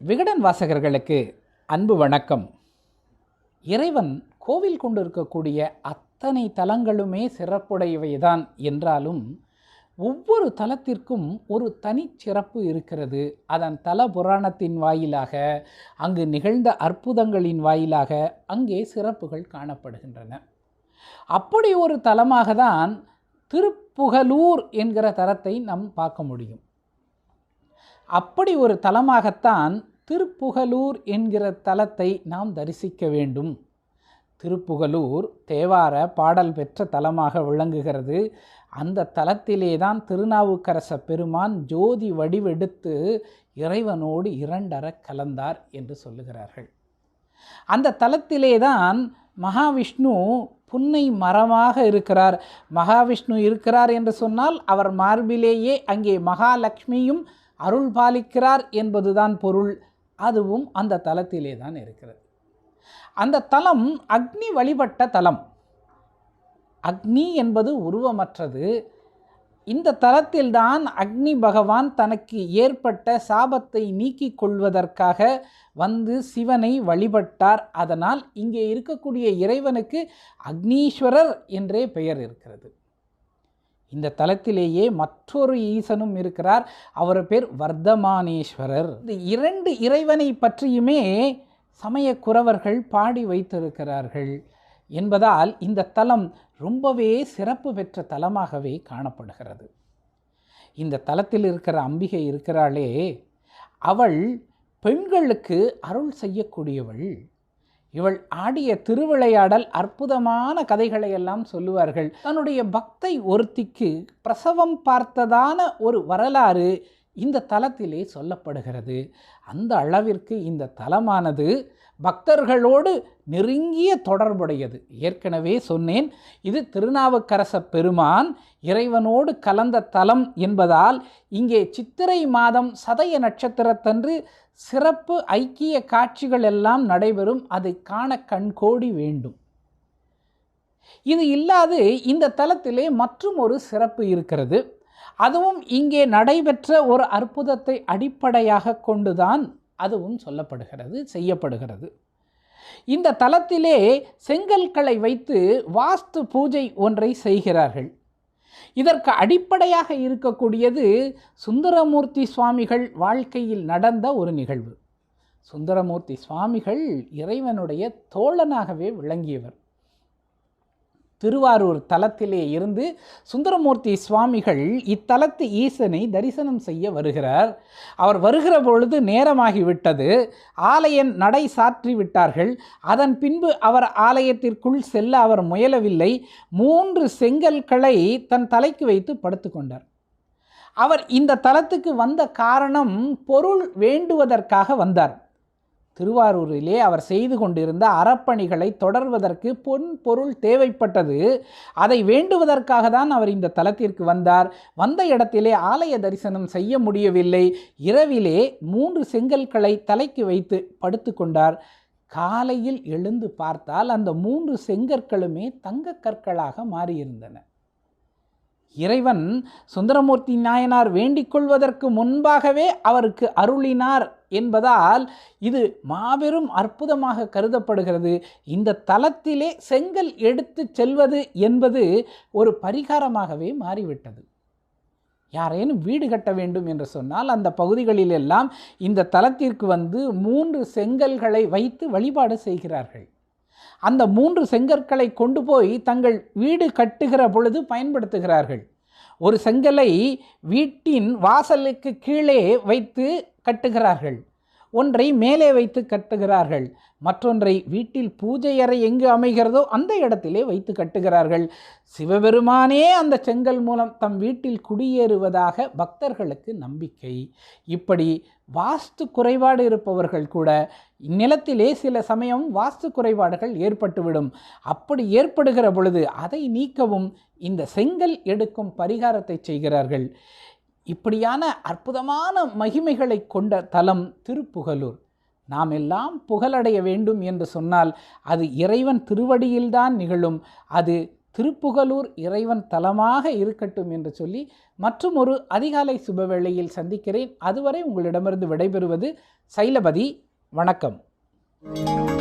விகடன் வாசகர்களுக்கு அன்பு வணக்கம். இறைவன் கோவில் கொண்டிருக்கக்கூடிய அத்தனை தலங்களுமே சிறப்புடையவைதான் என்றாலும் ஒவ்வொரு தலத்திற்கும் ஒரு தனிச்சிறப்பு இருக்கிறது. அதன் தல புராணத்தின் வாயிலாக அங்கு நிகழ்ந்த அற்புதங்களின் வாயிலாக அங்கே சிறப்புகள் காணப்படுகின்றன. அப்படி ஒரு தலமாக தான் திருப்புகலூர் என்கிற தரத்தை நாம் பார்க்க முடியும். அப்படி ஒரு தலமாகத்தான் திருப்புகலூர் என்கிற தலத்தை நாம் தரிசிக்க வேண்டும். திருப்புகலூர் தேவார பாடல் பெற்ற தலமாக விளங்குகிறது. அந்த தலத்திலே தான் திருநாவுக்கரச பெருமான் ஜோதி வடிவெடுத்து இறைவனோடு இரண்டர கலந்தார் என்று சொல்லுகிறார்கள். அந்த தலத்திலே தான் மகாவிஷ்ணு புன்னை மரமாக இருக்கிறார். மகாவிஷ்ணு இருக்கிறார் என்று சொன்னால் அவர் மார்பிலேயே அங்கே மகாலட்சுமியும் அருள் பாலிக்கிறார் என்பதுதான் பொருள். அதுவும் அந்த தலத்திலே தான் இருக்கிறது. அந்த தலம் அக்னி வழிபட்ட தலம். அக்னி என்பது உருவமற்றது. இந்த தலத்தில்தான் அக்னி பகவான் தனக்கு ஏற்பட்ட சாபத்தை நீக்கிக் கொள்வதற்காக வந்து சிவனை வழிபட்டார். அதனால் இங்கே இருக்கக்கூடிய இறைவனுக்கு அக்னீஸ்வரர் என்றே பெயர் இருக்கிறது. இந்த தலத்திலேயே மற்றொரு ஈசனும் இருக்கிறார். அவர் பேர் வர்த்தமானேஸ்வரர் இந்த இரண்டு இறைவனை பற்றியுமே சமய குறவர்கள் பாடி வைத்திருக்கிறார்கள் என்பதால் இந்த தலம் ரொம்பவே சிறப்பு பெற்ற தலமாகவே காணப்படுகிறது. இந்த தலத்தில் இருக்கிற அம்பிகை இருக்கிறாளே அவள் பெண்களுக்கு அருள் செய்யக்கூடியவள். இவள் ஆடிய திருவிளையாடல் அற்புதமான கதைகளை எல்லாம் சொல்லுவார்கள். தன்னுடைய பக்தை ஒருத்திக்கு பிரசவம் பார்த்ததான ஒரு வரலாறு இந்த தலத்திலே சொல்லப்படுகிறது. அந்த அளவிற்கு இந்த தலமானது பக்தர்களோடு நெருங்கிய தொடர்புடையது. ஏற்கனவே சொன்னேன் இது திருநாவுக்கரச பெருமான் இறைவனோடு கலந்த தலம் என்பதால் இங்கே சித்திரை மாதம் சதய நட்சத்திரத்தன்று சிறப்பு ஐக்கிய காட்சிகள் எல்லாம் நடைபெறும். அதை காண கண்கோடி வேண்டும். இது இல்லாது இந்த தலத்திலே மற்றும் ஒரு சிறப்பு இருக்கிறது. அதுவும் இங்கே நடைபெற்ற ஒரு அற்புதத்தை அடிப்படையாக கொண்டுதான் அதுவும் சொல்லப்படுகிறது செய்யப்படுகிறது. இந்த தலத்திலே செங்கல்களை வைத்து வாஸ்து பூஜை ஒன்றை செய்கிறார்கள். இதற்கு அடிப்படையாக இருக்கக்கூடியது சுந்தரமூர்த்தி சுவாமிகள் வாழ்க்கையில் நடந்த ஒரு நிகழ்வு. சுந்தரமூர்த்தி சுவாமிகள் இறைவனுடைய தோழனாகவே விளங்கியவர். திருவாரூர் தலத்திலே இருந்து சுந்தரமூர்த்தி சுவாமிகள் இத்தலத்து ஈசனை தரிசனம் செய்ய வருகிறார். அவர் வருகிற பொழுது நேரமாகிவிட்டது ஆலயன் நடை சாற்றி விட்டார்கள். அதன் பின்பு அவர் ஆலயத்திற்குள் செல்ல அவர் முயலவில்லை. மூன்று செங்கல்களை தன் தலைக்கு வைத்து படுத்துக்கொண்டார் அவர் இந்த தலத்துக்கு வந்த காரணம் பொருள் வேண்டுவதற்காக வந்தார். திருவாரூரிலே அவர் செய்து கொண்டிருந்த அறப்பணிகளை தொடர்வதற்கு பொன் பொருள் தேவைப்பட்டது. அதை வேண்டுவதற்காக தான் அவர் இந்த தலத்திற்கு வந்தார். வந்த இடத்திலே ஆலய தரிசனம் செய்ய முடியவில்லை. இரவிலே மூன்று செங்கல்களை தலைக்கு வைத்து படுத்து கொண்டார். காலையில் எழுந்து பார்த்தால் அந்த மூன்று செங்கற்களுமே தங்க கற்களாக மாறியிருந்தன. இறைவன் சுந்தரமூர்த்தி நாயனார் வேண்டிக் கொள்வதற்கு முன்பாகவே அவருக்கு அருளினார் என்பதால் இது மாபெரும் அற்புதமாக கருதப்படுகிறது. இந்த தலத்திலே செங்கல் எடுத்து செல்வது என்பது ஒரு பரிகாரமாகவே மாறிவிட்டது. யாரேனும் வீடு கட்ட வேண்டும் என்று சொன்னால் அந்த பகுதிகளிலெல்லாம் இந்த தலத்திற்கு வந்து மூன்று செங்கல்களை வைத்து வழிபாடு செய்கிறார்கள். அந்த மூன்று செங்கற்களை கொண்டு போய் தங்கள் வீடு கட்டுகிற பொழுது பயன்படுத்துகிறார்கள். ஒரு செங்கலை வீட்டின் வாசலுக்கு கீழே வைத்து கட்டுகிறார்கள். ஒன்றை மேலே வைத்து கட்டுகிறார்கள். மற்றொன்றை வீட்டில் பூஜை அறை எங்கு அமைகிறதோ அந்த இடத்திலே வைத்து கட்டுகிறார்கள். சிவபெருமானே அந்த செங்கல் மூலம் தம் வீட்டில் குடியேறுவதாக பக்தர்களுக்கு நம்பிக்கை. இப்படி வாஸ்து குறைபாடு இருப்பவர்கள் கூட இந்நிலத்திலே சில சமயம் வாஸ்து குறைபாடுகள் ஏற்பட்டுவிடும். அப்படி ஏற்படுகிற பொழுது அதை நீக்கவும் இந்த செங்கல் எடுக்கும் பரிகாரத்தை செய்கிறார்கள். இப்படியான அற்புதமான மகிமைகளை கொண்ட தலம் திருப்புகலூர். நாம் எல்லாம் புகழடைய வேண்டும் என்று சொன்னால் அது இறைவன் திருவடியில்தான் நிகழும். அது திருப்புகலூர் இறைவன் தலமாக இருக்கட்டும் என்று சொல்லி மற்றும் ஒரு அதிகாலை சுபவேளையில் சந்திக்கிறேன். அதுவரை உங்களிடமிருந்து விடைபெறுவது சைலபதி. வணக்கம். thank you